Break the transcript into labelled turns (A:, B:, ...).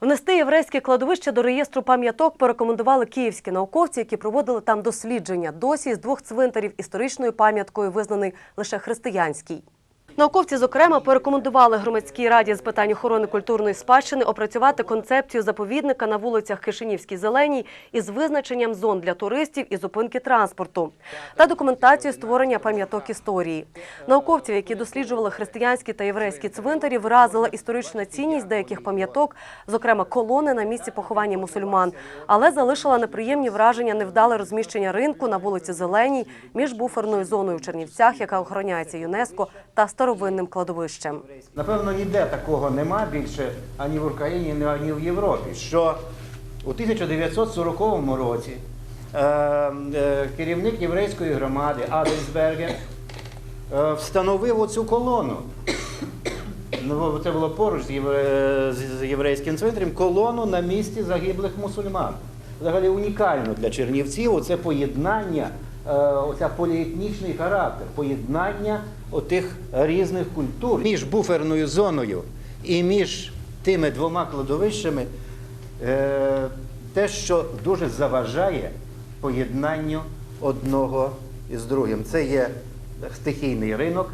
A: Внести єврейське кладовище до реєстру пам'яток порекомендували київські науковці, які проводили там дослідження. Досі з двох цвинтарів історичною пам'яткою визнаний лише християнський. Науковці, зокрема, порекомендували громадській раді з питань охорони культурної спадщини опрацювати концепцію заповідника на вулицях Кишинівській Зеленій із визначенням зон для туристів і зупинки транспорту та документацію створення пам'яток історії. Науковців, які досліджували християнські та єврейські цвинтарі, вразила історична цінність деяких пам'яток, зокрема колони на місці поховання мусульман, але залишила неприємні враження невдале розміщення ринку на вулиці Зеленій між буферною зоною в Чернівцях, яка охороняється ЮНЕСКО, та старовинним кладовищем.
B: Напевно, ніде такого нема більше ані в Україні, ані в Європі. Що у 1940 році е, е, керівник єврейської громади Адельсберген е, встановив оцю колону. Ну, це було поруч з, євре- з- єврейським центром, колону на місці загиблих мусульман. Взагалі унікально для чернівців оце поєднання, оця поліетнічний характер, поєднання отих різних культур між буферною зоною і між тими двома кладовищами, е, те, що дуже заважає поєднанню одного із другим. Це є стихійний ринок,